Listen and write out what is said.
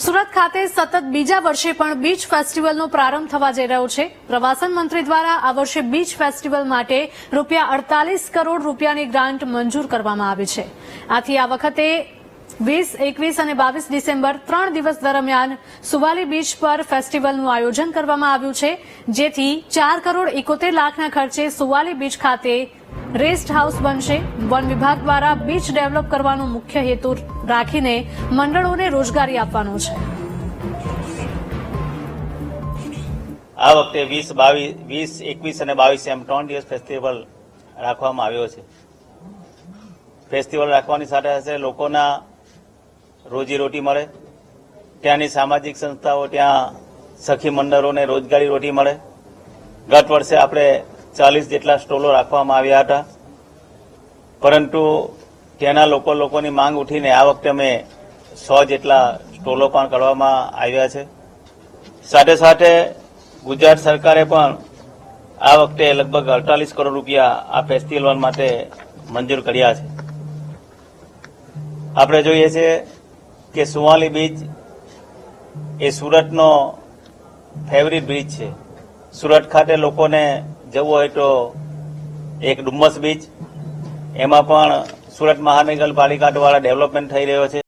સુરત ખાતે સતત બીજા વર્ષે પણ બીચ ફેસ્ટિવલનો પ્રારંભ થવા જઈ રહ્યો છે. પ્રવાસન મંત્રી દ્વારા આ વર્ષે બીચ ફેસ્ટિવલ માટે રૂપિયા અડતાલીસ કરોડ રૂપિયાની ગ્રાન્ટ મંજૂર કરવામાં આવી છે. આથી આ વખતે વીસ, એકવીસ અને બાવીસ ડિસેમ્બર ત્રણ દિવસ દરમિયાન સુવાલી બીચ પર ફેસ્ટિવલનું આયોજન કરવામાં આવ્યું છે, જેથી ચાર કરોડ એકોતેર લાખના ખર્ચે સુવાલી બીચ ખાતે રેસ્ટ હાઉસ બનશે. વન વિભાગ દ્વારા બીચ ડેવલપ કરવાનો મુખ્ય હેતુ રાખીને મંડળોને રોજગારી આપવાનો છે. આ વખતે વીસ બાવીસ વીસ, એકવીસ અને બાવીસ એમ ત્રણ દિવસ ફેસ્ટિવલ રાખવામાં આવ્યો છે. ફેસ્ટિવલ રાખવાની સાથે સાથે લોકોના રોજીરોટી મળે. ત્યાંની સામાજિક સંસ્થાઓ, ત્યાં સખી મંડળોને રોજગારી રોટી મળે. ગત વર્ષે આપણે ચાલીસ જેટલા સ્ટોલો રાખવામાં આવ્યા હતા. પરંતુ ત્યાંના લોકો લોકોની માંગ ઉઠીને આ વખતે અમે સો જેટલા સ્ટોલો પણ કરવામાં આવ્યા છે. સાથે સાથે ગુજરાત સરકારે પણ આ વખતે લગભગ અડતાલીસ કરોડ રૂપિયા આ ફેસ્ટિવલ માટે મંજૂર કર્યા છે. આપણે જોઈએ છીએ કે સુવાલી બીચ એ સુરતનો ફેવરિટ બીચ છે. સુરત ખાતે લોકોને જવું હોય તો એક ડુમ્મસ બીચ એમાં પણ સુરત મહાનગરપાલિકા દ્વારા ડેવલપમેન્ટ થઈ રહ્યો છે.